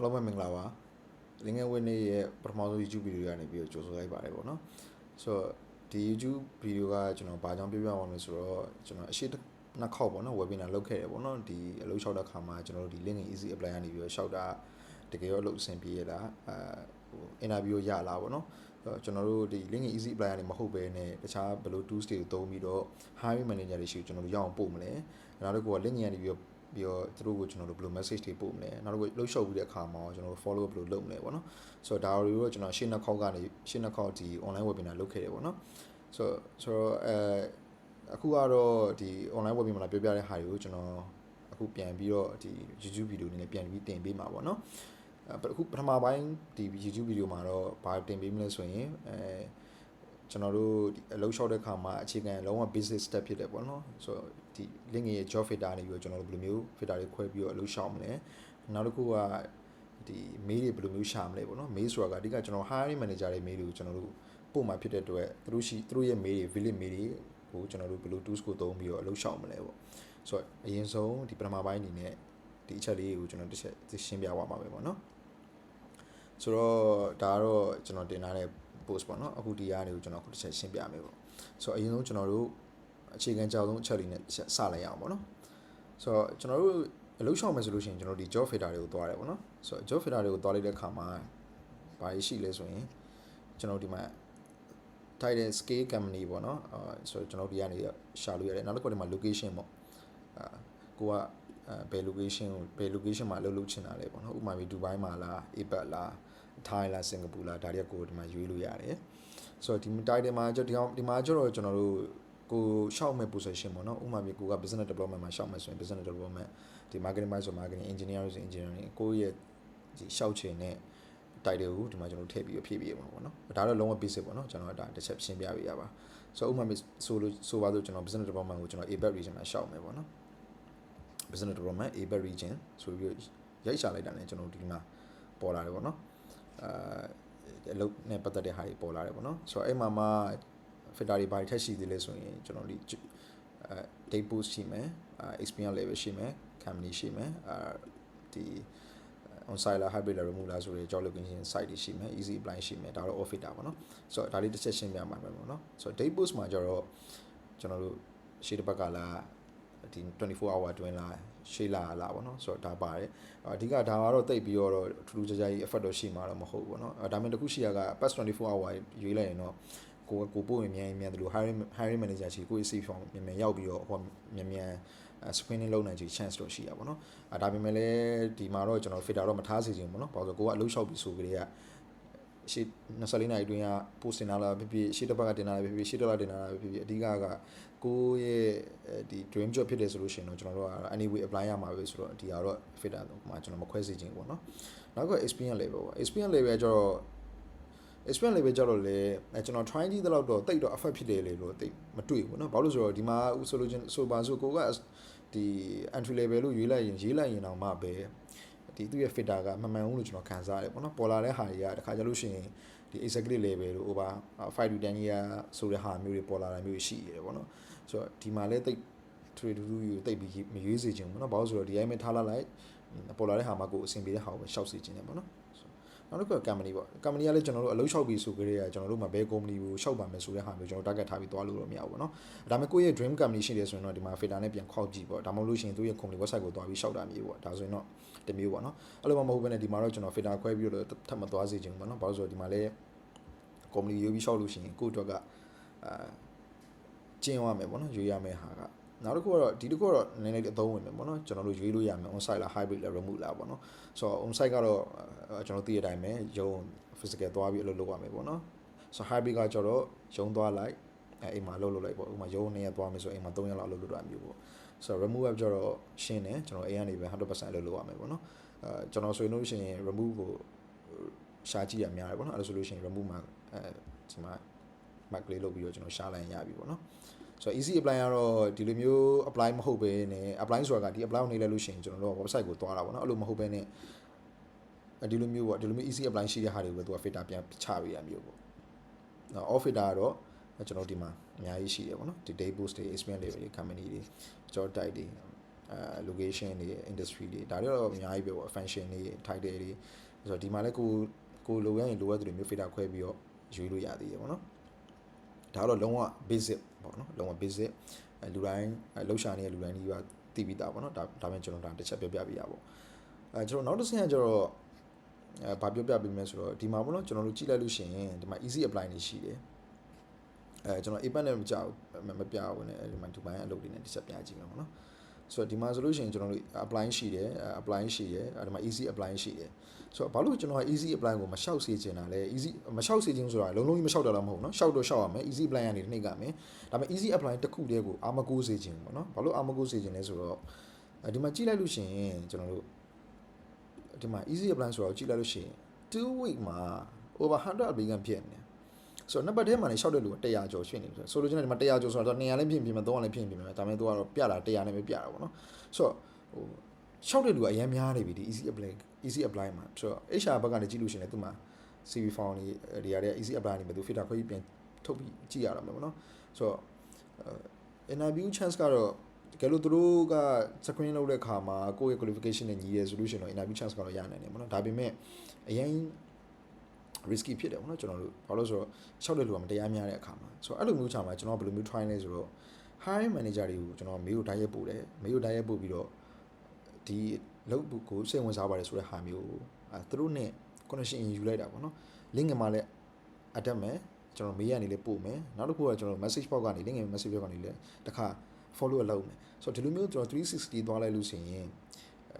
အားလုံးပဲမင်္ဂလာပါလင်းငယ်ဝင်းနေရဲ့ပထမဆုံး YouTube ဗီဒီယိုကနေပြီးတော့ကြိုဆိုလိုက်ပါတယ်ပေါ့နော်ဆိုတော့ဒီ YouTube ဗီဒီယိုကကျွန်တော်ဘာကြောင့်ပြောပြအောင်လဲဆိုတော့ကျွန်တော်အရှိနှစ်ခေါက်ပေါ့နော် webinar လုပ်ခဲ့တယ်ပေါ့နော်ဒီအလုပ်လျှောက်တဲ့ခါမှာကျွန်တော်တို့ဒီ link easy apply ကနေပြီးတော့လျှောက်တာတကယ်ရောအလုပ်အဆင်ပြေရလားအဲဟို interview ရလားပေါ့နော်ကျွန်တော်တို့ဒီ link easy apply ကနေမဟုတ်ဘဲနဲ့တခြားဘယ်လို tools တွေကိုသုံးပြီးတော့ hiring manager တွေရှိကိုကျွန်တော်တို့ရအောင်ပို့မလဲနောက်တစ်ခုက link ကနေပြီးတော့ ပြီးတော့သူတို့ကိုကျွန်တော်တို့ဘယ်လို message တွေပို့မလဲနောက်တစ်ခုလှုပ်ရှုပ်ပြီးတဲ့အခါမှာကျွန်တော်တို့ follow up ဘယ်လိုလုပ်မလဲပေါ့နော်ဆိုတော့ဒါတွေကိုကျွန်တော်ရှင်းနှစ်ခေါက်ကနေရှင်းနှစ်ခေါက်ဒီ online webinar လုပ်ခဲ့တယ်ပေါ့နော်ဆိုတော့ဆိုတော့အဲအခုကတော့ဒီ online webinar ပြောပြတဲ့ဟာတွေကိုကျွန်တော်အခုပြန်ပြီးတော့ဒီ YouTube video အနေနဲ့ပြန်ပြီးတင်ပေးမှာပေါ့နော်အခုပထမပိုင်းဒီ YouTube video မှာတော့ဘာတင်ပေးမလဲဆိုရင်အဲ ကျွန်တော်တို့ဒီအလုပ်လျှောက်တဲ့ခါမှာအခြေခံလုံးဝ basic step ဖြစ်တယ်ပေါ့နော်ဆိုတော့ဒီ link ရဲ့ job filter နေပြီးတော့ကျွန်တော်တို့ဘယ်လိုမျိုး filter တွေခွဲပြီးတော့အလုပ်လျှောက်မလဲနောက်တစ်ခုကဒီ mail တွေဘယ်လိုမျိုးရှာမလဲပေါ့နော် mail ဆိုတာကအဓိကကျွန်တော် hiring manager တွေ mail တွေကိုကျွန်တော်တို့ပို့မှာဖြစ်တဲ့အတွက်သူတို့ရှိသူတို့ရဲ့ mail တွေ valid mail တွေကိုကျွန်တော်တို့ဘယ်လို tools ကိုသုံးပြီးတော့အလုပ်လျှောက်မလဲပေါ့ဆိုတော့အရင်ဆုံးဒီပထမပိုင်းအနေနဲ့ဒီအချက်လေးကိုကျွန်တော်တစ်ချက်ရှင်းပြသွားပါမယ်ပေါ့နော်ဆိုတော့ဒါကတော့ကျွန်တော်တင်ထားတဲ့ post ပေါ့နော်အခုဒီကနေကိုကျွန်တော်အခုတစ်ချက်ရှင်းပြမယ်ပေါ့ဆိုတော့အရင်ဆုံးကျွန်တော်တို့အခြေခံကြောက်ဆုံးအချက်လေးနဲ့စလိုက်ရအောင်ပေါ့နော်ဆိုတော့ကျွန်တော်တို့အလုပ်ရှောင်မယ်ဆိုလို့ရှိရင်ကျွန်တော်ဒီ job filter တွေကိုသွားတယ်ပေါ့နော်ဆိုတော့ job filter တွေကိုသွားလိုက်တဲ့အခါမှာဘာရှိလဲဆိုရင်ကျွန်တော်ဒီမှာ title scale company ပေါ့နော်အဲဆိုတော့ကျွန်တော်ဒီကနေရှာလို့ရတယ်နောက်တစ်ခုဒီမှာ location ပေါ့အာကိုကဘယ် location ကိုဘယ် location မှာအလုပ်လုပ်ချင်တာလဲပေါ့နော်ဥပမာပြီးဒူဘိုင်းမှာလား APAC လား ထိုင်းလားစင်ကာပူလားဒါတွေကကိုဒီမှာရွေးလို့ရတယ်ဆိုတော့ဒီ title မှာကျွန်တော်ဒီမှာကျတော့ကျွန်တော်တို့ကိုရှောက်မဲ့ position ပေါ့နော်ဥပမာပြီးကိုက business development မှာရှောက်မဲ့ဆိုရင် business development ဒီ marketing မှာဆို marketing engineer ဆို engineering ကိုရဲ့ဒီရှောက်ချင်တဲ့ title ကိုဒီမှာကျွန်တော်ထည့်ပြီးဖြည့်ပေးရမှာပေါ့နော်ဒါတော့လုံးဝ basic ပေါ့နော်ကျွန်တော်ဒါတစ်ချက်ရှင်းပြပေးရပါဆိုတော့ဥပမာဆိုလို့ဆိုပါဆိုကျွန်တော် business development ကိုကျွန်တော် APAC region မှာရှောက်မယ်ပေါ့နော် business development APAC region ဆိုပြီးရိုက်ရှာလိုက်တာ ਨੇ ကျွန်တော်ဒီမှာပေါ်လာတယ်ပေါ့နော် အာအလုပ်နဲ့ပတ်သက်တဲ့ဟာတွေပေါ်လာတယ်ပေါ့နော်ဆိုတော့အဲ့မှာမှ filter တွေဘာတွေထက်ရှိသေးလဲဆိုရင်ကျွန်တော်ဒီအဲ date post ရှိမယ်အဲ experience level ရှိမယ် company ရှိမယ်အဲဒီ on site လား hybrid လား remote လားဆိုတဲ့ job location site တွေရှိမယ် easy apply ရှိမယ်ဒါတော့ offer တာပေါ့နော်ဆိုတော့ဒါလေးတစ်ချက်ရှင်းပြမှာပဲပေါ့နော်ဆိုတော့ date post မှာကျတော့ကျွန်တော်တို့ရှေ့တစ်ဘက်ကလာဒီ24 hour အတွင်းလာ ရှေ့လာလာပေါ့နော်ဆိုတော့ဒါပါတယ်အဓိကဒါကတော့တိတ်ပြီးတော့ထူးထူးခြားခြားကြီး effort တော့ရှိမှာတော့မဟုတ်ဘူးပေါ့နော်ဒါပေမဲ့တခုရှိရက past 24 hour ရွေးလိုက်ရင်တော့ကိုကိုပို့ရင်မြန်မြန်တယ်လို့ hiring hiring manager ရှိကိုယ့် CV form မြန်မြန်ရောက်ပြီးတော့ဟိုမြန်မြန် screening လုပ်နိုင်ချေ chance တော့ရှိရပါတော့။အဲဒါပေမဲ့လည်းဒီမှာတော့ကျွန်တော် filter တော့မထားစေချင်ဘူးပေါ့နော်။ဘာလို့ဆိုကိုကအလုပ်လျှောက်ပြီးဆိုကြတဲ့က ရှေ့24နိုင်အတွင်းက post တင်လာလားဖြစ်ဖြစ်ရှေ့တစ်ပတ်ကတင်လာလားဖြစ်ဖြစ်ရှေ့တစ်လတင်လာလားဖြစ်ဖြစ်အဓိကကကိုရဲ့ဒီ dream job ဖြစ်တယ်ဆိုလို့ရှိရင်တော့ကျွန်တော်တို့က anyway apply ရမှာပဲဆိုတော့ဒီကတော့ filter တော့မှာကျွန်တော်မခွဲစေချင်ဘူးပေါ့နော်။နောက်က experience level ပေါ့ experience level ကျတော့ experience level ကြတော့လေအဲကျွန်တော် try ကြည့်တဲ့လောက်တော့တိတ်တော့ affect ဖြစ်တယ်လေလို့တိတ်မတွေ့ဘူးเนาะဘာလို့ဆိုတော့ဒီမှာဆိုလို့ချင်းဆိုပါဆိုကိုကဒီ entry level လို့ရွေးလိုက်ရင်ရေးလိုက်ရင်တော့မှပဲ ဒီသူ့ရဲ့ filter ကမမှန်ဘူးလို့ကျွန်တော်ခံစားရတယ်ပေါ့နော်ပေါ်လာတဲ့ဟာတွေကတခါကြလို့ရှိရင်ဒီ executive level လို့ over 5 to 10 year ဆိုတဲ့ဟာမျိုးတွေပေါ်လာတာမျိုးရှိရတယ်ပေါ့နော်ဆိုတော့ဒီမှာလဲတိတ် trade to do ယူတိတ်ပြီးမရွေးစေချင်ဘူးပေါ့နော်ဘာလို့ဆိုတော့ဒီအိမ်မှာထားလာလိုက်ပေါ်လာတဲ့ဟာမှာကိုအဆင်ပြေတဲ့ဟာကိုပဲရှောက်စေချင်တယ်ပေါ့နော် နောက်တစ်ခုက company ပေါ့ company ကလည်းကျွန်တော်တို့အလုပ်လျှောက်ပြီးဆိုကြတဲ့ကကျွန်တော်တို့မှာဘယ် company ကိုလျှောက်ပါမယ်ဆိုတဲ့ဟာမျိုးကျွန်တော် target ထားပြီးသွားလို့တော့မရဘူးပေါ့နော်ဒါပေမဲ့ကိုယ့်ရဲ့ dream company ရှိတယ်ဆိုရင်တော့ဒီမှာ filter နဲ့ပြန်ခောက်ကြည့်ပေါ့ဒါမှမဟုတ်လို့ရှိရင်သူ့ရဲ့ company website ကိုသွားပြီးလျှောက်တာမျိုးပေါ့ဒါဆိုရင်တော့တမျိုးပေါ့နော်အဲ့လိုမှမဟုတ်ဘဲနဲ့ဒီမှာတော့ကျွန်တော် filter ခွဲပြီးတော့ထပ်မသွားစေချင်ဘူးပေါ့နော်ဘာလို့ဆိုတော့ဒီမှာလည်း company ရွေးပြီးလျှောက်လို့ရှိရင်ကိုယ့်အတွက်ကအာကျင်းရမယ်ပေါ့နော်ရွေးရမယ်ဟာက နောက်တစ်ခုကတော့ဒီတစ်ခုကတော့နည်းနည်းလေးအသုံးဝင်မယ်ပေါ့နော်ကျွန်တော်တို့ရွေးလို့ရမယ် on site လား hybrid လား remote လားပေါ့နော်ဆိုတော့ on site ကတော့ကျွန်တော်သိတဲ့အတိုင်းပဲရုံ physical သွားပြီးအလုပ်လုပ်ရမယ်ပေါ့နော်ဆိုတော့ hybrid ကကျတော့ရုံသွားလိုက်အဲအိမ်မှာလုပ်လုပ်လိုက်ပေါ့ဥပမာရုံနဲ့ရသွားမယ်ဆိုအိမ်မှာ3ရက်လောက်အလုပ်လုပ်ရမျိုးပေါ့ဆိုတော့ remove web ကျတော့ရှင်းတယ်ကျွန်တော်အိမ်ကနေပဲ100%အလုပ်လုပ်ရမယ်ပေါ့နော်အဲကျွန်တော်ဆိုရင်လို့ရှိရင် remove ကိုရှာကြည့်ရများတယ်ပေါ့နော်အဲ့လိုဆိုလို့ရှိရင် remove မှာအဲဒီမှာ mark လေးလုပ်ပြီးတော့ကျွန်တော်ရှာလိုက်ရပြီပေါ့နော် ဆိုတော့ easy apply ကတော့ဒီလိုမျိုး apply မဟုတ်ဘဲနဲ့ apply ဆိုတာကဒီ apply ကိုနေလိုက်လို့ရှိရင်ကျွန်တော်တို့ website ကိုသွားတာပေါ့နော်အဲ့လိုမဟုတ်ဘဲနဲ့ဒီလိုမျိုးပေါ့ဒီလိုမျိုး easy apply ရှိတဲ့ဟာတွေကိုပဲသူက filter ပြန်ချပေးရမျိုးပေါ့နော် off filter ကတော့ကျွန်တော်ဒီမှာအများကြီးရှိတယ်ပေါ့နော်ဒီ day boost တွေ experience level တွေ company တွေ job type တွေအဲ location တွေ industry တွေဒါတွေတော့အများကြီးပဲပေါ့ function တွေ title တွေဆိုတော့ဒီမှာလည်းကိုကိုလိုရရင်လိုရတဲ့လူမျိုး filter ခွဲပြီးတော့ရွေးလို့ရသေးတယ်ပေါ့နော် ဒါတော့လုံးဝ basic ပေါ့နော်လုံးဝ basic အဲလူတိုင်းအဲလှုပ်ရှားနေတဲ့လူတိုင်းကြီးကသိပြီးသားပေါ့နော်ဒါဒါပေမဲ့ကျွန်တော်ဒါတစ်ချက်ပြောပြပေးရပါပေါ့အဲကျွန်တော်နောက်တစ်ဆင့်ကကျတော့အဲဘာပြောပြပေးမလဲဆိုတော့ဒီမှာပေါ့နော်ကျွန်တော်တို့ကြည့်လိုက်လို့ရှိရင်ဒီမှာ easy apply နေရှိတယ်အဲကျွန်တော် app နဲ့မကြောက်မပြဘူးねဒီမှာဒီပိုင်းအလုပ်တွေနဲ့တစ်ချက်ပြကြည့်မယ်ပေါ့နော် ဆိုတော့ဒီမှာဆိုလို့ရှိရင်ကျွန်တော်တို့ apply ရှိတယ် apply ရှိတယ်အဲဒီမှာ easy apply ရှိတယ်ဆိုတော့ဘာလို့ကျွန်တော်က easy apply ကိုမလျှောက်စေချင်တာလဲ easy မလျှောက်စေချင်ဆိုတာလုံးလုံးကြီးမလျှောက်တာတော့မဟုတ်နော်လျှောက်တော့လျှောက်ရမယ် easy apply ကနေတစ်နှိပ်ကမယ်ဒါပေမဲ့ easy apply တစ်ခုတည်းကိုအာမကိုးစေချင်ပေါ့နော်ဘာလို့အာမကိုးစေချင်လဲဆိုတော့ဒီမှာကြည့်လိုက်လို့ရှိရင်ကျွန်တော်တို့ဒီမှာ easy apply ဆိုတာကိုကြည့်လိုက်လို့ရှိရင်2 week မှာ over 100 applicant ဖြစ်နေတယ် ဆိုတော့နံပါတ်ထဲမှာနေလျှောက်တဲ့လူက100ကျော်ရှိနေပြီဆိုတော့ဆိုလိုချင်တယ်ဒီမှာ100ကျော်ဆိုတော့200လည်းဖြစ်ပြင်မယ်300လည်းဖြစ်ပြင်မယ်ဒါပေမဲ့သူကတော့ပြတာ100နဲ့ပဲပြတာပေါ့နော်ဆိုတော့ဟိုလျှောက်တဲ့လူကအများများနေပြီဒီ easy apply easy apply မှာဆိုတော့ HR ဘက်ကနေကြည့်လို့ရှိရင်လည်းသူမှာ CV form တွေတွေရတဲ့ easy apply နေမှာသူ filter ခွဲပြီးပြန်ထုတ်ပြီးကြည့်ရတာမယ်ပေါ့နော်ဆိုတော့ interview chance ကတော့တကယ်လို့သူတို့က screen လုပ်တဲ့ခါမှာကိုယ့်ရဲ့ qualification နဲ့ညီရဲဆိုလို့ရှိရင်တော့ interview chance ကတော့ရနိုင်တယ်ပေါ့နော်ဒါပေမဲ့အရင် risky ဖြစ်တယ်ပေါ့နော်ကျွန်တော်တို့ဘာလို့ဆိုတော့ရှောက်တဲ့လူကမတရားများတဲ့အခါမှာဆိုတော့အဲ့လိုမျိုးချာမှာကျွန်တော်ဘယ်လိုမျိုး try လဲဆိုတော့ hiring manager တွေကိုကျွန်တော်မေးကိုတိုင်းရက်ပို့တယ်မေးကိုတိုင်းရက်ပို့ပြီးတော့ဒီလုပ်ကိုစိတ်ဝင်စားပါတယ်ဆိုတဲ့ဟာမျိုးအဲသူတို့ ਨੇ connection ယူလိုက်တာပေါ့နော် link မှာလည်းအတက်မယ်ကျွန်တော်မေးရနေလေပို့မယ်နောက်တစ်ခုကကျွန်တော် message box ကနေ link ရဲ့ message box ကနေလည်းတစ်ခါ follow လုပ်မယ်ဆိုတော့ဒီလိုမျိုးကျွန်တော်360သွားလိုက်လို့ရှိရင်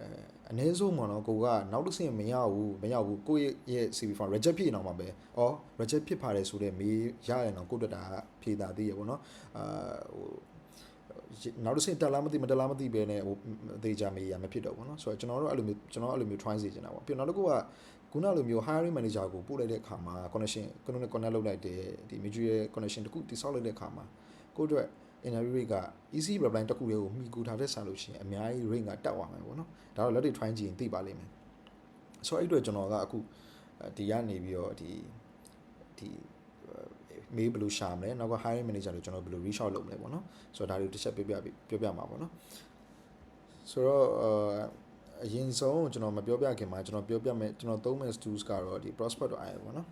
အဲအနည်းဆုံးပေါ့နော်ကိုကနောက်တစ်ဆင့်မရဘူးမရဘူးကိုယ့်ရဲ့ CV form reject ဖြစ်နေအောင်ပါပဲ။အော် reject ဖြစ်ပါတယ်ဆိုတဲ့မေးရရင်တော့ကိုယ့်တက်တာဖြေတာသေးရပေါ့နော်။အာဟိုနောက်တစ်ဆင့်တက်လားမသိမတက်လားမသိပဲနဲ့ဟိုအသေးချာမေးရမဖြစ်တော့ဘူးเนาะဆိုတော့ကျွန်တော်တို့အဲ့လိုမျိုးကျွန်တော်အဲ့လိုမျိုး try စေချင်တာပေါ့ပြီးတော့နောက်တစ်ခုကခုနလိုမျိုး hiring manager ကိုပို့လိုက်တဲ့အခါမှာ connection ကိုနဲ့ connect လုပ်လိုက်တယ်ဒီ mutual connection တခုတိစောက်လိုက်တဲ့အခါမှာကိုယ့်အတွက် interview rate က easy reply တစ်ခုတည်းကိုမိကူထားတဲ့ဆာလို့ရှိရင်အများကြီး rate ကတက်သွားမှာပေါ့နော်ဒါတော့လက်တွေ try ကြည့်ရင်သိပါလိမ့်မယ်ဆိုတော့အဲ့အတွက်ကျွန်တော်ကအခုဒီကနေပြီးတော့ဒီဒီမေးဘယ်လိုရှာမလဲနောက်က hiring manager ကိုကျွန်တော်ဘယ်လို reach out လုပ်မလဲပေါ့နော်ဆိုတော့ဒါတွေတစ်ချက်ပြပြပြပြမှာပေါ့နော်ဆိုတော့အရင်ဆုံးကျွန်တော်မပြောပြခင်မှာကျွန်တော်ပြောပြမယ်ကျွန်တော်သုံးမဲ့ tools ကတော့ဒီ prospect.io ပေါ့နော်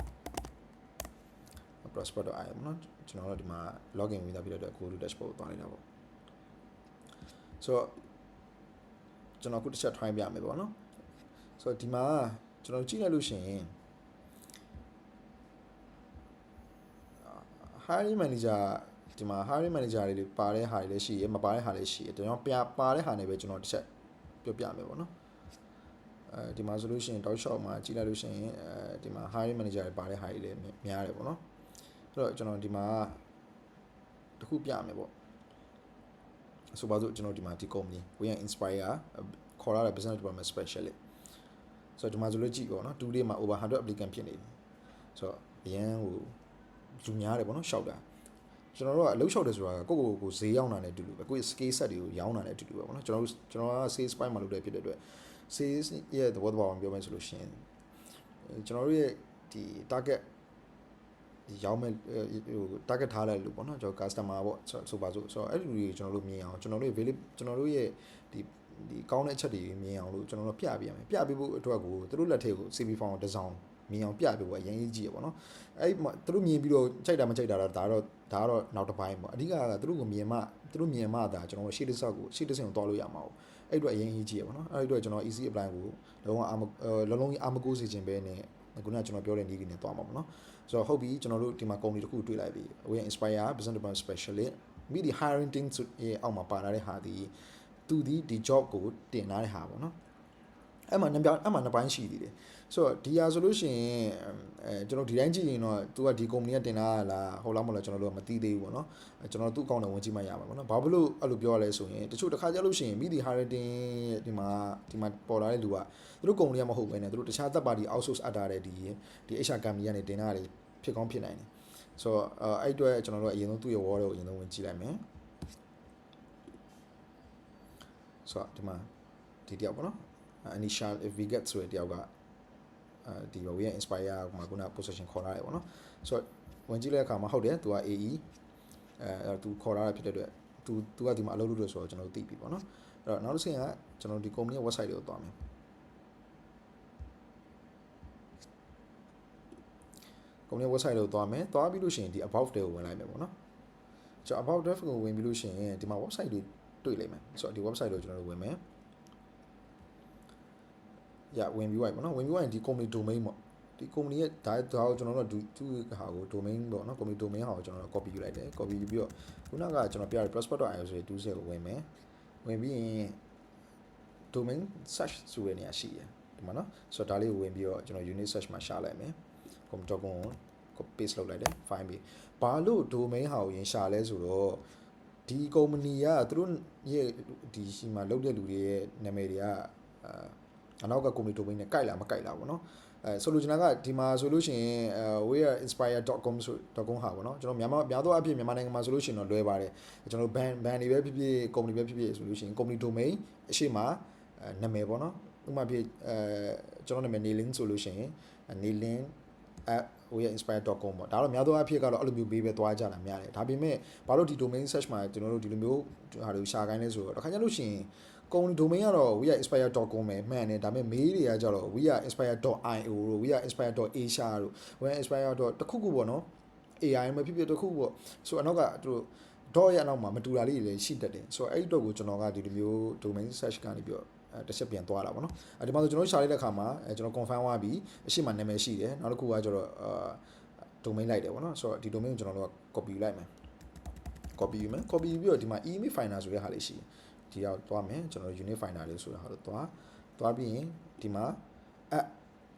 prospect.io ပေါ့နော် ကျွန်တော်တို့ဒီမှာ login ဝင်တာပြီးတော့ go to dashboard သွားနေတာပေါ့ဆိုတော့ကျွန်တော်ခုတစ်ချက် try ပြမယ်ပေါ့နော်ဆိုတော့ဒီမှာကျွန်တော်ကြည့်လိုက်လို့ရှိရင် hiring manager ဒီမှာ hiring manager တွေပါတဲ့ဟာတွေလည်းရှိရမပါတဲ့ဟာလည်းရှိရကျွန်တော်ပြပါတဲ့ဟာတွေပဲကျွန်တော်တစ်ချက်ပြောပြမယ်ပေါ့နော်အဲဒီမှာဆိုလို့ရှိရင်တောက်လျှောက်မှာကြည့်လိုက်လို့ရှိရင်အဲဒီမှာ hiring manager တွေပါတဲ့ဟာတွေလည်းများတယ်ပေါ့နော် အဲ့တော့ကျွန်တော်ဒီမှာတခုပြမယ်ပေါ့ဆိုပါစို့ကျွန်တော်ဒီမှာဒီ company ဝေးရ inspire ခေါ်ရတဲ့ business development specialist ဆိုတော့ဒီမှာဆိုလို့ကြည့်ပေါ့နော်2 day မှာ over 100 applicant ဖြစ်နေပြီဆိုတော့အရန်ဟိုလူများတယ်ပေါ့နော်ရှောက်တာကျွန်တော်တို့ကအလုပ်လျှောက်တယ်ဆိုတာကိုကိုကိုဈေးရောက်တာနဲ့အတူတူပဲကိုယ့်ရဲ့ skill set တွေကိုရောင်းတာနဲ့အတူတူပဲပေါ့နော်ကျွန်တော်တို့ကျွန်တော်က sales point မှာလုပ်တဲ့ဖြစ်တဲ့အတွက် sales ရဲ့သဘောတဘာဝပြောမယ်ဆိုလို့ရှိရင်ကျွန်တော်တို့ရဲ့ဒီ target ရောင်းမဲ့ဟို target ထားလိုက်လို့ပေါ့နော်ကျွန်တော် customer ပေါ့ဆိုပါစို့ဆိုတော့အဲ့လူတွေကျွန်တော်တို့မြင်အောင်ကျွန်တော်တို့ available ကျွန်တော်တို့ရဲ့ဒီဒီကောင်းတဲ့အချက်တွေမြင်အောင်လို့ကျွန်တော်တို့ပြပြရမယ်ပြပြဖို့အတွက်ကိုသူတို့လက်ထဲကို CV form တစ်စောင်းမြင်အောင်ပြပြဖို့အရင်ကြီးကြည့်ရပါတော့အဲ့သူတို့မြင်ပြီးတော့ကြိုက်တာမကြိုက်တာတော့ဒါတော့ဒါကတော့နောက်တစ်ပိုင်းပေါ့အဓိကကသူတို့ကိုမြင်မှသူတို့မြင်မှဒါကျွန်တော်တို့ရှေ့တစ်ဆောက်ကိုရှေ့တစ်ဆင့်ကိုတွားလို့ရမှာပေါ့အဲ့အတွက်အရင်ကြီးကြည့်ရပါတော့အဲ့အတွက်ကျွန်တော် easy apply ကိုလုံးဝအာမလုံးလုံးအာမကိုးစီခြင်းပဲနဲ့ ခုနကကျွန်တော်ပြောတဲ့နည်းလေးနဲ့တွားမှာပေါ့နော်ဆိုတော့ဟုတ်ပြီကျွန်တော်တို့ဒီမှာကုမ္ပဏီတစ်ခုတွေ့လိုက်ပြီ we inspire business development specialist မိဒီ hiring team ရဲ့အောက်မှာပါလာတဲ့ဟာဒီသူဒီဒီ job ကိုတင်လာတဲ့ဟာပေါ့နော်အဲ့မှာနှစ်ပြောင်းအဲ့မှာနှစ်ပိုင်းရှိသေးတယ် ဆိုတော့ဒီဟာဆိုလို့ရှိရင်အဲကျွန်တော်ဒီတိုင်းကြည့်ရင်တော့ तू ကဒီ company ကတင်လာလားဟုတ်လားမဟုတ်လားကျွန်တော်တို့ကမသိသေးဘူးပေါ့နော်ကျွန်တော်သူ့အကောင့်နဲ့ဝင်ကြည့်မှရမှာပေါ့နော်ဘာဖြစ်လို့အဲ့လိုပြောရလဲဆိုရင်တချို့တစ်ခါကြလို့ရှိရင်မိဒီ hiring ဒီမှာဒီမှာပေါ်လာတဲ့လူကသူတို့ company ကမဟုတ်ဘဲနဲ့သူတို့တခြားသက်ပါတီ outsource အပ်ထားတဲ့ဒီဒီ HR company ကနေတင်လာတယ်ဖြစ်ကောင်းဖြစ်နိုင်တယ်ဆိုတော့အဲ့အတွက်ကျွန်တော်တို့အရင်ဆုံးသူ့ရဲ့ wall ကိုအရင်ဆုံးဝင်ကြည့်လိုက်မယ်ဆိုတော့ဒီမှာဒီတယောက်ပေါ့နော် initial if we get ဆိုတဲ့တယောက်ကအဲ ဒီဘဝရဲ့ inspire မှာခုန position ခေါ်လာတယ်ပေါ့နော်ဆိုတော့ဝင်ကြည့်တဲ့အခါမှာဟုတ်တယ်သူက AE အဲသူခေါ်လာတာဖြစ်တဲ့အတွက်သူသူသူကဒီမှာအလုပ်လုပ်လို့ဆိုတော့ကျွန်တော်တို့သိပြီပေါ့နော်အဲ့တော့နောက်တစ်ဆင့်ကကျွန်တော်ဒီ company ရဲ့ website တွေကိုသွားမယ် company website လို့သွားမယ်သွားပြီးလို့ရှိရင်ဒီ about တွေကိုဝင်လိုက်မယ်ပေါ့နော်ကျွန်တော် about dev ကိုဝင်ပြီးလို့ရှိရင်ဒီမှာ website တွေတွေ့လိမ့်မယ်ဆိုတော့ဒီ website ကိုကျွန်တော်တို့ဝင်မယ် ရဝင်ပြီး white ပေါ့နော်ဝင်ပြီး white ဒီ company domain ပေါ့ဒီ company ရဲ့ဒါဒါကိုကျွန်တော်တို့သူ့ဟာကို domain ပေါ့နော် company domain ဟာကိုကျွန်တော်တို့ copy ယူလိုက်တယ် copy ယူပြီးတော့ခုနကကျွန်တော်ပြရတဲ့ prospect.io ဆိုတဲ့ tool set ကိုဝင်မယ်ဝင်ပြီးရင် domain search ဆိုတဲ့နေရာရှိတယ်ဒီမှာနော်ဆိုတော့ဒါလေးကိုဝင်ပြီးတော့ကျွန်တော် unit search မှာရှာလိုက်မယ် computer ကိုကို paste လုပ်လိုက်တယ် file ပြီးဘာလို့ domain ဟာကိုရင်ရှာလဲဆိုတော့ဒီ company ကသူတို့ရဲ့ဒီရှိမှာလုပ်တဲ့လူတွေရဲ့နာမည်တွေကအာ အနောက်က community domain နဲ့ကိုက်လာမကိုက်လာပေါ့နော်အဲဆိုလိုချင်တာကဒီမှာဆိုလို့ရှိရင်အဲ wearinspire.com ဆို .com ဟာပေါ့နော်ကျွန်တော်မြန်မာများသောအားဖြင့်မြန်မာနိုင်ငံမှာဆိုလို့ရှိရင်တော့လွဲပါတယ်ကျွန်တော် ban ban တွေပဲဖြစ်ဖြစ် company ပဲဖြစ်ဖြစ်ဆိုလို့ရှိရင် community domain အရှိမနာမည်ပေါ့နော်ဥပမာဖြစ်အဲကျွန်တော်နာမည် nailing ဆိုလို့ရှိရင် nailing at wayinspire.com ပေါ့ဒါတော့များသောအားဖြင့်ကတော့အဲ့လိုမျိုးပေးပဲသွားကြတာများတယ်ဒါပေမဲ့ဘာလို့ဒီ domain search မှာကျွန်တော်တို့ဒီလိုမျိုးဟာတွေရှာခိုင်းလဲဆိုတော့တစ်ခါကျလို့ရှိရင်ကုမ္ပဏီ domain ကတော့ weinspire.com ပဲမှန်တယ်ဒါပေမဲ့ mail တွေကကြတော့ weinspire.io တို့ weinspire.asia တို့ weinspire. တခုခုပေါ့နော် AI မှာဖြစ်ဖြစ်တခုခုပေါ့ဆိုအနောက်ကသူတို့ dot ရဲ့အနောက်မှာမတူတာလေးတွေလည်းရှိတတ်တယ်ဆိုတော့အဲ့ဒီတော့ကိုကျွန်တော်ကဒီလိုမျိုး domain search ကနေပြီးတော့အဲ တစ်ချက်ပြန်သွားတာပေါ့နော်အဲဒီမှာဆိုကျွန်တော်ရှာလိုက်တဲ့အခါမှာအဲကျွန်တော် confirm သွားပြီအရှိမနာမည်ရှိတယ်နောက်တစ်ခုကကျတော့အာ domain လိုက်တယ်ပေါ့နော်ဆိုတော့ဒီ domain ကိုကျွန်တော်တို့က copy ယူလိုက်မယ် copy ယူမယ် copy ယူပြီးတော့ဒီမှာ email finder ဆိုတဲ့ဟာလေးရှိတယ်ဒီရောက်သွားမယ်ကျွန်တော် unit finder လေးဆိုတာဟာလို့သွားသွားပြီးရင်ဒီမှာ add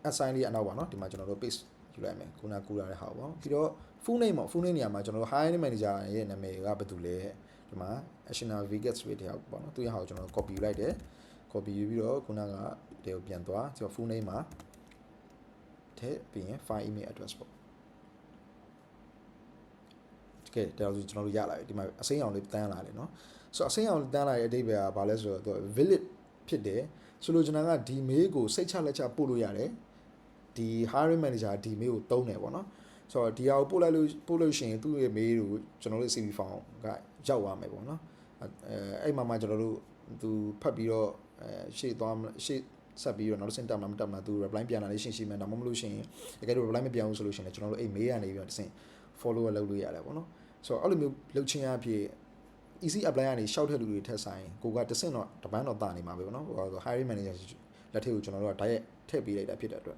assign လေးအနောက်ပါနော်ဒီမှာကျွန်တော်တို့ paste ယူလိုက်မယ်ခုနကူလာတဲ့ဟာပေါ့ပြီးတော့ full name ပေါ့ full name နေရာမှာကျွန်တော်တို့ hiring manager ရဲ့နာမည်ကဘာတူလဲဒီမှာ Ashina Vegas ဆိုတဲ့ဟာပေါ့နော်သူရဲ့ဟာကိုကျွန်တော် copy ယူလိုက်တယ် copy ယူပြီးတော့ခုနကတဲကိုပြန်သွားကျွန်တော် full name မှာထည့်ပြီးရင် file email address ပေါ့ကဲဒါဆိုကျွန်တော်တို့ရလာပြီဒီမှာအစိမ်းအောင်လေးတန်းလာတယ်เนาะဆိုတော့အစိမ်းအောင်တန်းလာတဲ့အဓိပ္ပာယ်ကဘာလဲဆိုတော့သူ valid ဖြစ်တယ်ဆိုလိုချင်တာကဒီ mail ကိုစိတ်ချလက်ချပို့လို့ရတယ်ဒီ hiring manager ဒီ mail ကိုတုံးတယ်ပေါ့နော်ဆိုတော့ဒီဟာကိုပို့လိုက်လို့ပို့လို့ရှိရင်သူ့ရဲ့ mail ကိုကျွန်တော်တို့ CV form ကရောက်သွားမယ်ပေါ့နော်အဲအဲ့မှာမှကျွန်တော်တို့သူဖတ်ပြီးတော့ အဲရှေ့သွားရှေ့ဆက်ပြီးတော့နောက်တစ်ဆင့်တက်မှာမတက်မှာသူ reply ပြန်လာလေးရှင်းရှင်းမယ်ဒါမှမဟုတ်လို့ရှိရင်တကယ်လို့ reply မပြန်ဘူးဆိုလို့ရှိရင်ကျွန်တော်တို့အဲ့ mail ကနေပြီးတော့တစ်ဆင့် follow လုပ်လို့ရတယ်ပေါ့နော်ဆိုတော့အဲ့လိုမျိုးလုပ်ချင်းအဖြစ် easy apply ကနေရှောက်တဲ့လူတွေထက်ဆိုင်ကိုကတစ်ဆင့်တော့တပန်းတော့တာနေမှာပဲပေါ့နော်ဟို hiring manager လက်ထက်ကိုကျွန်တော်တို့က direct ထည့်ပေးလိုက်တာဖြစ်တဲ့အတွက်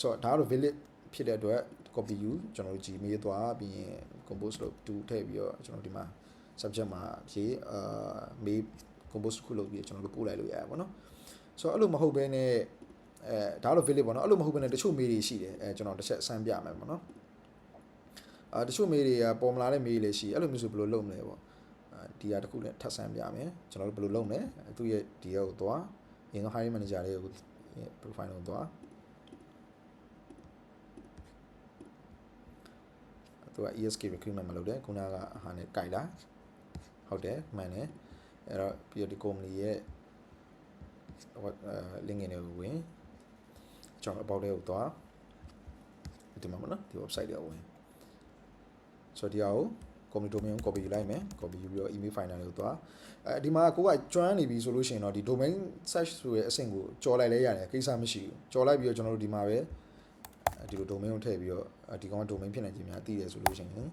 ဆိုတော့ဒါကတော့ valid ဖြစ်တဲ့အတွက် copy you ကျွန်တော်တို့ Gmail သွားပြီးရင် compose လုပ်တူထည့်ပြီးတော့ကျွန်တော်ဒီမှာ subject မှာရေးအာ mail compose ခုလုပ်ပြီးကျွန်တော်တို့ပို့လိုက်လို့ရတယ်ပေါ့နော်ဆိုတော့အဲ့လိုမဟုတ်ဘဲနဲ့အဲဒါတော့ valid ပေါ့နော်အဲ့လိုမဟုတ်ဘဲနဲ့တချို့ mail တွေရှိတယ်အဲကျွန်တော်တစ်ချက်အစမ်းပြမယ်ပေါ့နော်အာတချို့ mail တွေကပေါ်မလာတဲ့ mail တွေရှိအဲ့လိုမျိုးဆိုဘယ်လိုလုပ်မလဲပေါ့ဒီဟာတစ်ခုနဲ့ထပ်ဆန်းပြမယ်ကျွန်တော်တို့ဘယ်လိုလုပ်မလဲသူ့ရဲ့ဒီဟာကိုသွားရင်တော့ hiring manager လေးကို profile ကိုသွားသူက ESK recruitment မလုပ်တယ်ခုနကဟာနဲ့ကြိုက်လာဟုတ်တယ်မှန်တယ် အဲ့တော့ပြီးတော့ဒီ company ရဲ့ဟိုအဲ link ငယ်တွေကိုဝင်ကျွန်တော် about လေးကိုသွားဒီမှာမနော်ဒီ website တွေကိုဝင်ဆိုတော့ဒီဟာကို community domain ကို copy ယူလိုက်မယ် copy ယူပြီးတော့ email finder တွေကိုသွားအဲဒီမှာကိုက join နေပြီဆိုလို့ရှိရင်တော့ဒီ domain search ဆိုတဲ့အဆင့်ကိုကြော်လိုက်လဲရတယ်ကိစ္စမရှိဘူးကြော်လိုက်ပြီးတော့ကျွန်တော်တို့ဒီမှာပဲဒီလို domain ကိုထည့်ပြီးတော့ဒီကောင်က domain ဖြစ်နေခြင်းများသိတယ်ဆိုလို့ရှိရင်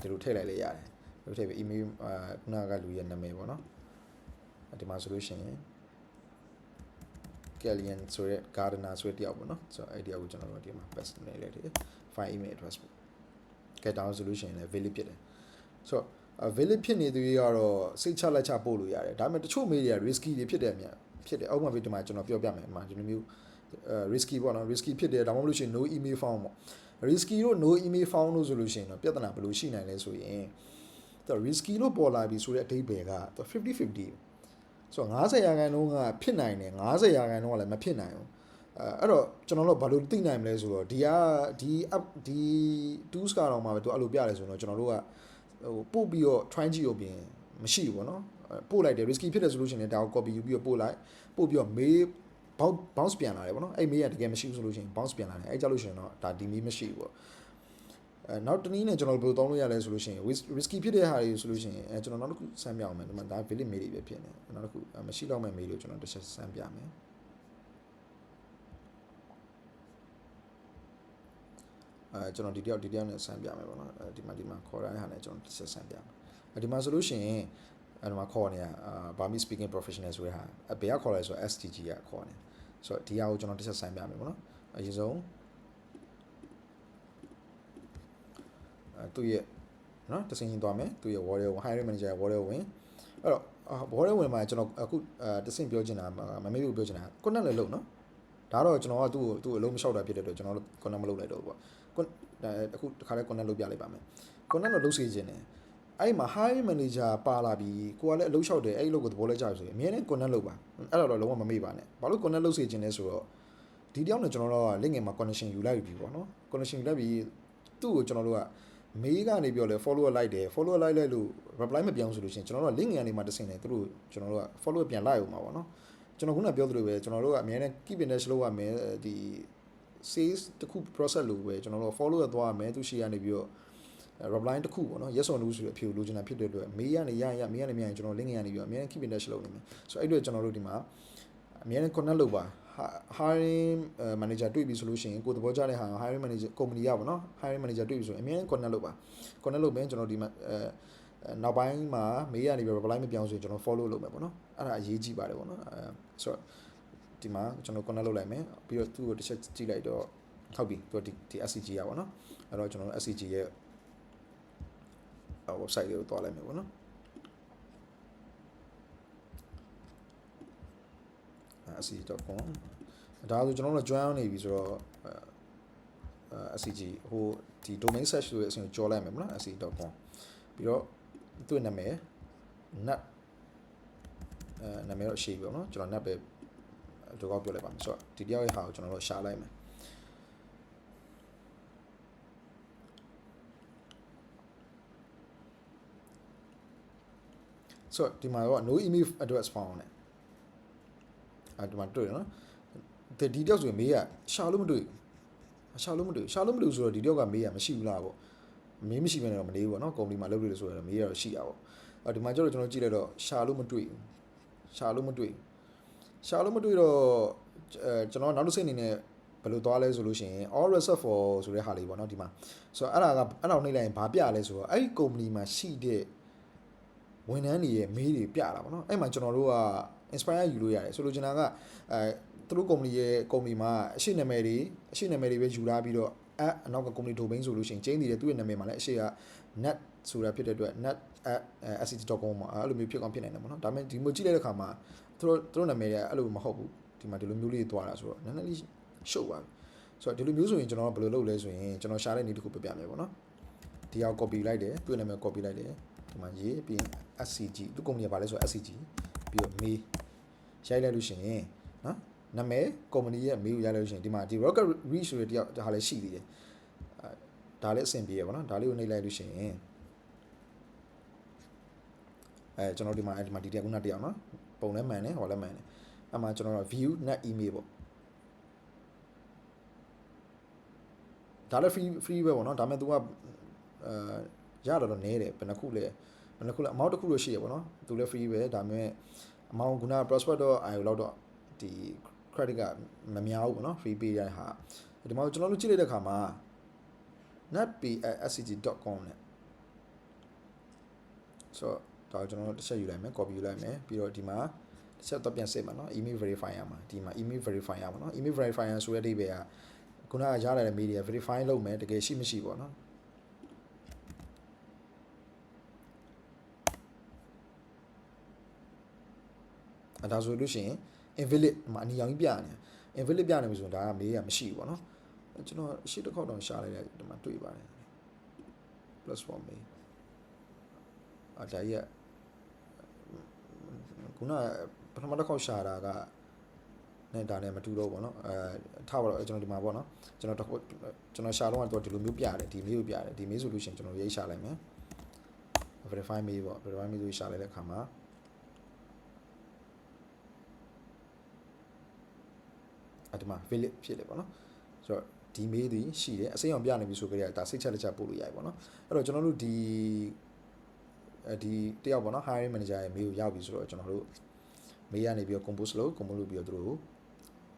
ဒီလိုထည့်လိုက်လဲရတယ်ဒီ လိုထည့်ပြီး email အာခုနကလူရဲ့နာမည်ပေါ့နော်ဒီမှာဆိုလို့ရှိရင် Gallian ဆိုတဲ့ gardener ဆိုတဲ့တယောက်ပေါ့နော်ဆိုတော့အဲ့ဒီအကိုကျွန်တော်တို့ဒီမှာ paste နေလိုက်တယ် file email address ပေါ့ get down solution လည်း valid ဖြစ်တယ်ဆိုတော့ valid ဖြစ်နေသူတွေကတော့စိတ်ချလက်ချပို့လို့ရတယ်ဒါပေမဲ့တချို့ mail တွေက risky တွေဖြစ်တယ်အမြဖြစ်တယ်အောက်မှာဗီဒီယိုမှာကျွန်တော်ပြောပြမယ်အမှဒီလိုမျိုး risky ပေါ့နော် risky ဖြစ်တယ်ဒါမှမဟုတ်လို့ရှိရင် no email found ပေါ့ risky တို့ no email found လို့ဆိုလို့ရှိရင်တော့ပြဿနာဘယ်လိုရှိနိုင်လဲဆိုရင် သူ risky လို့ပေါ်လာပြီဆိုတဲ့အဓိပ္ပာယ်ကသူ50 50ဆိုတော့90ရာခိုင်နှုန်းကဖြစ်နိုင်တယ်90ရာခိုင်နှုန်းကလည်းမဖြစ်နိုင်ဘူးအဲအဲ့တော့ကျွန်တော်တို့ဘာလို့သိနိုင်မလဲဆိုတော့ဒီကဒီ app ဒီ tools ကတော့မှပဲသူအဲ့လိုပြတယ်ဆိုတော့ကျွန်တော်တို့ကဟိုပို့ပြီးတော့ try ကြည့်လို့ပြင်မရှိဘူးပေါ့နော်ပို့လိုက်တယ် risky ဖြစ်တယ်ဆိုလို့ရှိရင်ဒါကို copy ယူပြီးတော့ပို့လိုက်ပို့ပြီးတော့ mail bounce bounce ပြန်လာတယ်ပေါ့နော်အဲ့ mail ကတကယ်မရှိဘူးဆိုလို့ရှိရင် bounce ပြန်လာတယ်အဲ့ကြောက်လို့ရှိရင်တော့ဒါဒီ mail မရှိဘူးပေါ့ အဲနောက်တနည်းနဲ့ကျွန်တော်ဘယ်လိုသုံးလို့ရလဲဆိုလို့ရှိရင် wis- risky ဖြစ်တဲ့ဟာတွေဆိုလို့ရှိရင်အဲကျွန်တော်နောက်တစ်ခုစမ်းပြအောင်မယ်ဒီမှာဒါ valid mail တွေပဲဖြစ်နေနောက်တစ်ခုအဲမရှိတော့မဲ့ mail ကိုကျွန်တော်တစ်ချက်စမ်းပြမယ်အဲကျွန်တော်ဒီတယောက်ဒီတယောက်နဲ့စမ်းပြမယ်ပေါ့နော်အဲဒီမှာဒီမှာခေါ်ရတဲ့ဟာနဲ့ကျွန်တော်တစ်ချက်စမ်းပြမယ်အဲဒီမှာဆိုလို့ရှိရင်အဲဒီမှာခေါ်နေတာအာ Burmese speaking professional ဆိုတဲ့ဟာအဘယ်ကခေါ်လဲဆိုတော့ STG ကခေါ်နေဆိုတော့ဒီဟာကိုကျွန်တော်တစ်ချက်စမ်းပြမယ်ပေါ့နော်အရင်ဆုံး သူ့ရဲ့နော်တစ်စင်းချင်းသွားမယ်သူ့ရဲ့ warrior hiring manager ရဲ့ warrior ဝင်အဲ့တော့အာ warrior ဝင်မှာကျွန်တော်အခုအဲတစ်စင်းပြောချင်တာမမေးဘူးပြောချင်တာ connect လည်းလုပ်နော်ဒါတော့ကျွန်တော်ကသူ့ကိုသူ့အလုံးမလျှောက်တာဖြစ်တဲ့အတွက်ကျွန်တော် connect မလုပ်လိုက်တော့ဘူးပေါ့ con အခုတခါလဲ connect လုပ်ပြလိုက်ပါမယ် connect တော့လုပ်စေခြင်းတယ်အဲ့မှာ hiring manager ပါလာပြီးကိုကလည်းအလုပ်လျှောက်တယ်အဲ့ဒီလုပ်ကိုသဘောလဲကြပြီဆိုရင်အမြဲတမ်း connect လုပ်ပါအဲ့တော့လုံးဝမမေ့ပါနဲ့ဘာလို့ connect လုပ်စေခြင်းလဲဆိုတော့ဒီတယောက်နဲ့ကျွန်တော်တို့က link မှာ connection ယူလိုက်ပြီပေါ့နော် connection ယူလိုက်ပြီးသူ့ကိုကျွန်တော်တို့က မေးကနေပြောလဲ follower လိုက်တယ် follower လိုက်လိုက်လို့ reply မပြောင်းဆိုလို့ရှိရင်ကျွန်တော်တို့က link ကနေမှတစ်ဆင့်တယ်သူတို့ကျွန်တော်တို့က follower ပြန်လိုက်အောင်ပါပေါ့နော်ကျွန်တော်ခုနပြောသလိုပဲကျွန်တော်တို့ကအများနဲ့ keep in touch လုပ်ရမယ်ဒီ sales တခု process လို့ပဲကျွန်တော်တို့ follow ရသွားရမယ်သူရှိရနေပြီးတော့ reply တခုပေါ့နော် yes or no ဆိုတဲ့အဖြေကိုလိုချင်တာဖြစ်တဲ့အတွက်မေးရနေရရမေးရနေမြန်ကျွန်တော် link ရနေပြီးတော့အများနဲ့ keep in touch လုပ်နေမယ်ဆိုတော့အဲ့အတွက်ကျွန်တော်တို့ဒီမှာအများနဲ့ connect လုပ်ပါ hiring manager တွေ့ပြီဆိုလို့ရှိရင်ကိုယ်သဘောကျတဲ့ဟာ hiring manager company ရပါတော့ hiring manager တွေ့ပြီဆိုရင်အများနဲ့ connect လုပ်ပါ connect လုပ်မယ်ကျွန်တော်ဒီမှာအဲနောက်ပိုင်းမှာမေးရနေပြီး reply မပြောင်းဆိုရင်ကျွန်တော် follow လုပ်မယ်ပေါ့နော်အဲ့ဒါအရေးကြီးပါတယ်ပေါ့နော်အဲဆိုတော့ဒီမှာကျွန်တော် connect လုပ်လိုက်မယ်ပြီးတော့သူ့ကိုတစ်ချက်ကြည့်လိုက်တော့ဟုတ်ပြီသူဒီဒီ SCG ရပါတော့အဲ့တော့ကျွန်တော် SCG ရဲ့ website လေးကိုတွားလိုက်မယ်ပေါ့နော် SCG.com ဒါဆိုကျွန်တော်တို့ join နေပြီဆိုတော့အဲ SCG ဟိုဒီ domain search ဆိုတဲ့အဆင့်ကိုကြော်လိုက်မယ်မနော် SCG.com ပြီးတော့သူ့နာမည် nut အဲနာမည်တော့ရှိပြီပေါ့နော်ကျွန်တော် nut ပဲဒီကောက်ပြောလိုက်ပါမယ်ဆိုတော့ဒီတယောက်ရဲ့ဟာကိုကျွန်တော်တို့ရှာလိုက်မယ်ဆိုတော့ဒီမှာတော့ no email address found နဲ့ အဲဒီမှာတွေ့ရနော် the details ဆိုရင်မေးရရှာလို့မတွေ့ဘူးရှာလို့မတွေ့ဘူးရှာလို့မတွေ့ဘူးဆိုတော့ဒီတယောက်ကမေးရမရှိဘူးလားပေါ့မေးမရှိဘဲနဲ့တော့မနေဘူးပေါ့နော်ကုမ္ပဏီမှာလုပ်လို့ဆိုတော့မေးရတော့ရှိတာပေါ့အဲဒီမှာကျတော့ကျွန်တော်ကြည့်လိုက်တော့ရှာလို့မတွေ့ဘူးရှာလို့မတွေ့ဘူးရှာလို့မတွေ့တော့အဲကျွန်တော်နောက်တစ်စိတ်အနေနဲ့ဘယ်လိုသွားလဲဆိုလို့ရှိရင် all reserve for ဆိုတဲ့ဟာလေးပေါ့နော်ဒီမှာဆိုတော့အဲ့ဒါကအဲ့ဒါကိုနှိမ့်လိုက်ရင်ဘာပြလဲဆိုတော့အဲ့ဒီကုမ္ပဏီမှာရှိတဲ့ဝန်ထမ်းတွေရဲ့မေးတွေပြတာပေါ့နော်အဲ့မှာကျွန်တော်တို့က inspire ယူလို့ရတယ်ဆိုလိုချင်တာကအဲသူတို့ကုမ္ပဏီရဲ့ကုမ္ပဏီမှာအရှိနာမည်တွေအရှိနာမည်တွေပဲယူလာပြီးတော့အဲအနောက်ကကုမ္ပဏီ domain ဆိုလို့ရှိရင်ကျင်းတည်တယ်သူ့ရဲ့နာမည်မှာလည်းအရှိက net ဆိုတာဖြစ်တဲ့အတွက် net @sct.com မှာအဲ့လိုမျိုးဖြစ်ကောင်းဖြစ်နိုင်တယ်ပေါ့နော်ဒါပေမဲ့ဒီမျိုးကြည့်လိုက်တဲ့အခါမှာသူတို့သူတို့နာမည်တွေကအဲ့လိုမဟုတ်ဘူးဒီမှာဒီလိုမျိုးလေးသွားတာဆိုတော့နည်းနည်းလေးရှုပ်ပါဆိုတော့ဒီလိုမျိုးဆိုရင်ကျွန်တော်ကဘယ်လိုလုပ်လဲဆိုရင်ကျွန်တော်ရှာတဲ့နည်းတစ်ခုပြပြမယ်ပေါ့နော်ဒီအောင် copy လိုက်တယ်သူ့နာမည် copy လိုက်တယ်ဒီမှာရေးပြီးရင် SCG သူကုမ္ပဏီကဘာလဲဆိုတော့ SCG ပြီးတော့မေး ရိုက်လိုက်လို့ရှိရင်နော်နာမည်ကုမ္ပဏီရဲ့မေးကိုရိုက်လိုက်လို့ရှိရင်ဒီမှာဒီ rocket reach ဆိုတဲ့တယောက်ဒါလည်းရှိသေးတယ်အဲဒါလည်းအဆင်ပြေရပါတော့ဒါလေးကိုနှိပ်လိုက်လို့ရှိရင်အဲကျွန်တော်ဒီမှာဒီမှာဒီတရားကုနာတယောက်နော်ပုံလည်းမှန်တယ်ဟောလည်းမှန်တယ်အမှကျွန်တော်တို့ view net email ပေါ့ဒါလည်း free free ပဲပေါ့နော်ဒါပေမဲ့ तू ကအဲရတော့တော့နည်းတယ်ဘယ်နှခုလဲဘယ်နှခုလဲ amount တစ်ခုလို့ရှိရပေါ့နော်သူလည်း free ပဲဒါပေမဲ့ အမောင်ခုန prospect.io လောက်တော့ဒီ credit ကမများဘူးပေါ့နော် free pay တိုင်းဟာဒီမှာကျွန်တော်တို့ကြည့်လိုက်တဲ့အခါမှာ netpscg.com နဲ့ဆိုတော့ကျွန်တော်တို့တစ်ချက်ယူလိုက်မယ် copy ယူလိုက်မယ်ပြီးတော့ဒီမှာတစ်ချက်တော့ပြန်စစ်မှာနော် email verify ရမှာဒီမှာ email verify ရမှာနော် email verify ဆိုတဲ့အဓိပ္ပာယ်ကခုနကရလာတဲ့ media verify လုပ်မယ်တကယ်ရှိမရှိပေါ့နော် ဒါဆိုလို့ရှိရင် invalid မှာအနီရောင်ကြီးပြနေတယ် invalid ပြနေပြီဆိုရင်ဒါကမေးရမရှိဘူးပေါ့နော်ကျွန်တော်ရှေ့တစ်ခေါက်တောင်ရှာလိုက်တယ်ဒီမှာတွေ့ပါတယ် plus 1မေးအဒါကြီးကခုနပထမတစ်ခေါက်ရှာတာကနဲ့ဒါနဲ့မတူတော့ဘောနော်အဲထားပါတော့ကျွန်တော်ဒီမှာပေါ့နော်ကျွန်တော်ကျွန်တော်ရှာတော့ကတော့ဒီလိုမျိုးပြတယ်ဒီမျိုးပြတယ်ဒီမျိုးဆိုလို့ရှိရင်ကျွန်တော်ရိတ်ရှာလိုက်မယ် verify မေးပေါ့ verify မေးဆိုရှာလိုက်တဲ့အခါမှာ ဒီမှာ valid ဖြစ်တယ်ပေါ့နော်ဆိုတော့ဒီမေးသည်ရှိတယ်အစိမ်းအောင်ပြနေပြီဆိုကြတဲ့ဒါစိတ်ချက်လက်ချက်ပို့လို့ရတယ်ပေါ့နော်အဲ့တော့ကျွန်တော်တို့ဒီအဲဒီတယောက်ပေါ့နော် hiring manager ရဲ့မေးကိုရောက်ပြီဆိုတော့ကျွန်တော်တို့မေးရနေပြီးတော့ compose လုပ် compose လုပ်ပြီးတော့သူတို့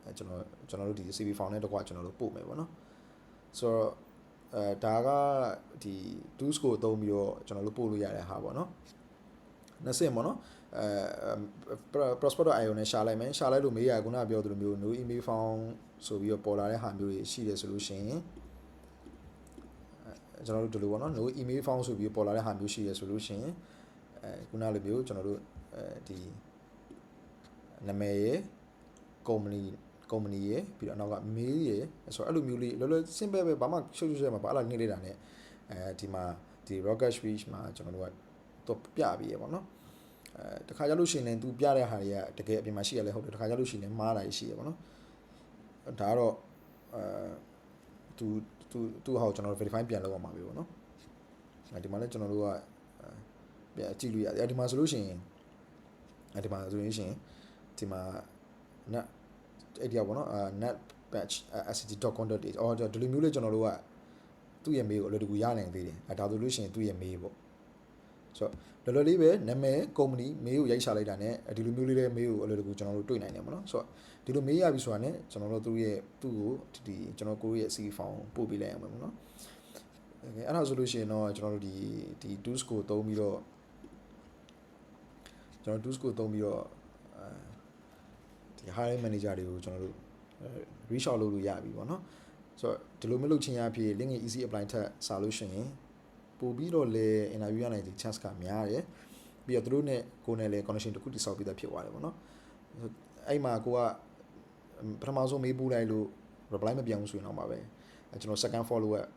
အဲကျွန်တော်ကျွန်တော်တို့ဒီ CV form နဲ့တကွာကျွန်တော်တို့ပို့မယ်ပေါ့နော်ဆိုတော့အဲဒါကဒီ tools ကိုအသုံးပြီးတော့ကျွန်တော်တို့ပို့လို့ရတဲ့ဟာပေါ့နော် နှစ်ဆင့်ပေါ့နော်အဲ prospect.io နဲ့ရှာလိုက်မယ်ရှာလိုက်လို့မေးရခုနကပြောသလိုမျိုး no email form ဆိုပြီးတော့ပေါ်လာတဲ့ဟာမျိုးတွေရှိတယ်ဆိုလို့ရှိရင်အဲကျွန်တော်တို့ဒီလိုပေါ့နော် no email form ဆိုပြီးပေါ်လာတဲ့ဟာမျိုးရှိတယ်ဆိုလို့ရှိရင်အဲခုနလိုမျိုးကျွန်တော်တို့အဲဒီနာမည်ရယ် company company ရယ်ပြီးတော့အနောက်က mail ရယ်ဆိုတော့အဲ့လိုမျိုးလေးလောလော simple ပဲဘာမှရှုပ်ရှုပ်ရှက်မှာဘာအဲ့လိုနှိမ့်လိုက်တာ ਨੇ အဲဒီမှာဒီ rocket speech မှာကျွန်တော်တို့က သူပြပြီးရပါတော့အဲတခါကြလို့ရှိရင်လည်းသူပြတဲ့ဟာတွေကတကယ်အပြင်မှာရှိရလဲဟုတ်တယ်တခါကြလို့ရှိရင်လည်းမားတာရှိရပါတော့ဒါကတော့အဲသူသူသူဟာကျွန်တော်တို့ verify ပြန်လုပ်အောင်ပါပဲပေါ့နော်အဲဒီမှာလည်းကျွန်တော်တို့ကပြန်ကြည့်လို့ရတယ်အဲဒီမှာဆိုလို့ရှိရင်အဲဒီမှာဆိုရင်ရှင်ဒီမှာ net အဲ့ဒီကပေါ့နော်အာ net patch acidity.com.data အော်ဒီလိုမျိုးလေးကျွန်တော်တို့ကသူ့ရဲ့မေးကိုအလွယ်တကူရနိုင်သေးတယ်အဲဒါဆိုလို့ရှိရင်သူ့ရဲ့မေးပေါ့ ဆိုတော့လော်လော်လေးပဲနာမည်ကုမ္ပဏီမေးကိုရိုက်ချလိုက်တာ ਨੇ ဒီလိုမျိုးလေးတဲ့မေးကိုအလိုတကူကျွန်တော်တို့တွေ့နိုင်တယ်ပေါ့နော်ဆိုတော့ဒီလိုမေးရပြီဆိုတာ ਨੇ ကျွန်တော်တို့သူ့ရဲ့သူ့ကိုဒီဒီကျွန်တော်ကိုရဲ့ CV ဖောင်ပို့ပေးလိုက်အောင်ပဲပေါ့နော်အဲ့ဒါဆိုလို့ရှိရင်တော့ကျွန်တော်တို့ဒီဒီ tools ကိုသုံးပြီးတော့ကျွန်တော် tools ကိုသုံးပြီးတော့ဒီ hiring manager တွေကိုကျွန်တော်တို့ reach out လုပ်လို့ရပြီပေါ့နော်ဆိုတော့ဒီလိုမျိုးလုပ်ချင်ရဖြစ် LinkedIn easy apply ထက်စာလို့ရှိရင် ပို့ပြီးတော့လေ interview ရနိုင်တဲ့ chance ကများတယ်ပြီးတော့သူတို့နဲ့ကိုယ်နဲ့လည်း connection တစ်ခုတိစောက်ပြီးသားဖြစ်သွားတယ်ပေါ့နော်အဲ့မှာကိုကပထမဆုံးမေးပူးလိုက်လို့ reply မပြန်ဘူးဆိုရင်တော့မှာပဲကျွန်တော် second follow up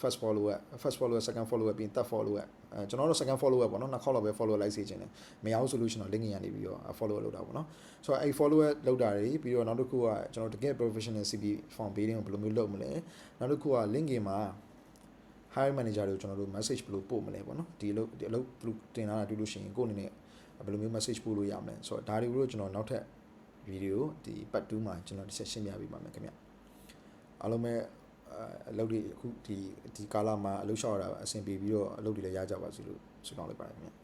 first follow up first follow up second follow up ပြီး third follow up အဲကျွန်တော်တို့ second follow up ပေါ့နော်နှစ်ခေါက်လောက်ပဲ follow လိုက်စေချင်တယ်မရဘူးဆိုလို့ရှိရင်တော့ link ရနေပြီးတော့ follow လုပ်တာပေါ့နော်ဆိုတော့အဲ follow up လုပ်တာတွေပြီးတော့နောက်တစ်ခုကကျွန်တော်တကယ် professional CV form building ကိုဘယ်လိုမျိုးလုပ်မလဲနောက်တစ်ခုက link မှာ hiring manager တွေကိုကျွန်တော်တို့ message ဘယ်လိုပို့မလဲပေါ့နော်ဒီအလုပ်ဒီအလုပ်ဘယ်လိုတင်လာတာတွေ့လို့ရှိရင်ကိုယ့်အနေနဲ့ဘယ်လိုမျိုး message ပို့လို့ရမလဲဆိုတော့ဒါတွေကိုကျွန်တော်နောက်ထပ် video ဒီ part 2မှာကျွန်တော်တစ်ချက်ရှင်းပြပေးပါမယ်ခင်ဗျအားလုံးပဲအလုပ်တွေအခုဒီဒီကာလမှာအလုပ်လျှောက်ရတာအဆင်ပြေပြီးတော့အလုပ်တွေလည်းရကြပါစေလို့ဆုတောင်းလိုက်ပါတယ်ခင်ဗျ